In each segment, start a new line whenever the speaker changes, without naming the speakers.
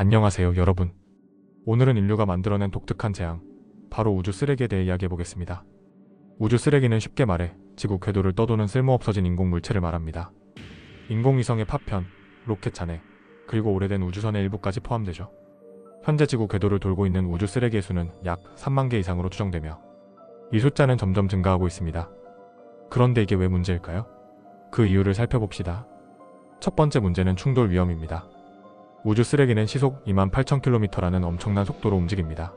안녕하세요, 여러분. 오늘은 인류가 만들어낸 독특한 재앙, 바로 우주 쓰레기에 대해 이야기해 보겠습니다. 우주 쓰레기는 쉽게 말해 지구 궤도를 떠도는 쓸모없어진 인공 물체를 말합니다. 인공위성의 파편, 로켓 잔해, 그리고 오래된 우주선의 일부까지 포함되죠. 현재 지구 궤도를 돌고 있는 우주 쓰레기의 수는 약 3만 개 이상으로 추정되며 이 숫자는 점점 증가하고 있습니다. 그런데 이게 왜 문제일까요? 그 이유를 살펴봅시다. 첫 번째 문제는 충돌 위험입니다. 우주 쓰레기는 시속 2만 8천 킬로미터라는 엄청난 속도로 움직입니다.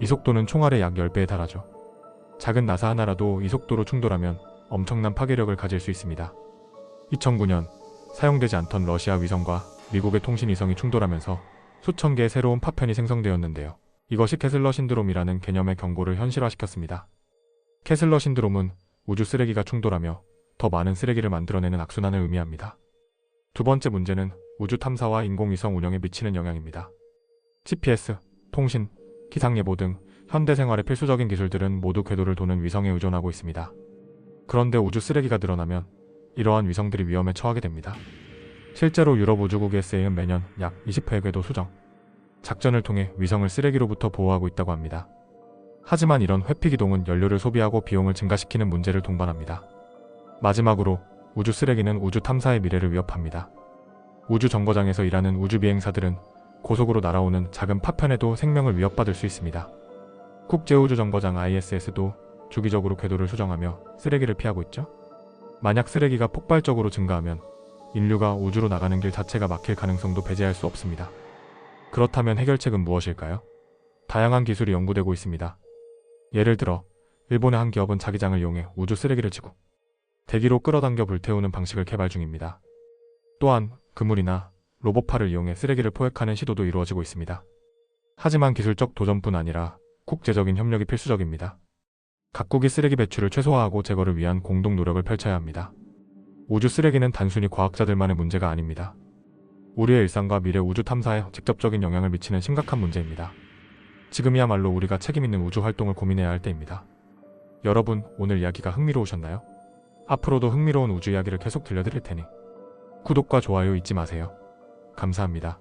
이 속도는 총알의 약 10배에 달하죠. 작은 나사 하나라도 이 속도로 충돌하면 엄청난 파괴력을 가질 수 있습니다. 2009년 사용되지 않던 러시아 위성과 미국의 통신 위성이 충돌하면서 수천 개의 새로운 파편이 생성되었는데요. 이것이 캐슬러 신드롬이라는 개념의 경고를 현실화시켰습니다. 캐슬러 신드롬은 우주 쓰레기가 충돌하며 더 많은 쓰레기를 만들어내는 악순환을 의미합니다. 두 번째 문제는 우주 탐사와 인공위성 운영에 미치는 영향입니다. GPS, 통신, 기상예보 등 현대 생활의 필수적인 기술들은 모두 궤도를 도는 위성에 의존하고 있습니다. 그런데 우주 쓰레기가 늘어나면 이러한 위성들이 위험에 처하게 됩니다. 실제로 유럽 우주국 SA는 매년 약 20회의 궤도 수정, 작전을 통해 위성을 쓰레기로부터 보호하고 있다고 합니다. 하지만 이런 회피 기동은 연료를 소비하고 비용을 증가시키는 문제를 동반합니다. 마지막으로 우주 쓰레기는 우주 탐사의 미래를 위협합니다. 우주 정거장에서 일하는 우주 비행사들은 고속으로 날아오는 작은 파편에도 생명을 위협받을 수 있습니다. 국제우주정거장 ISS도 주기적으로 궤도를 수정하며 쓰레기를 피하고 있죠. 만약 쓰레기가 폭발적으로 증가하면 인류가 우주로 나가는 길 자체가 막힐 가능성도 배제할 수 없습니다. 그렇다면 해결책은 무엇일까요? 다양한 기술이 연구되고 있습니다. 예를 들어 일본의 한 기업은 자기장을 이용해 우주 쓰레기를 지구 대기로 끌어당겨 불태우는 방식을 개발 중입니다. 또한 그물이나 로봇팔을 이용해 쓰레기를 포획하는 시도도 이루어지고 있습니다. 하지만 기술적 도전뿐 아니라 국제적인 협력이 필수적입니다. 각국이 쓰레기 배출을 최소화하고 제거를 위한 공동 노력을 펼쳐야 합니다. 우주 쓰레기는 단순히 과학자들만의 문제가 아닙니다. 우리의 일상과 미래 우주 탐사에 직접적인 영향을 미치는 심각한 문제입니다. 지금이야말로 우리가 책임있는 우주 활동을 고민해야 할 때입니다. 여러분, 오늘 이야기가 흥미로우셨나요? 앞으로도 흥미로운 우주 이야기를 계속 들려드릴 테니 구독과 좋아요 잊지 마세요. 감사합니다.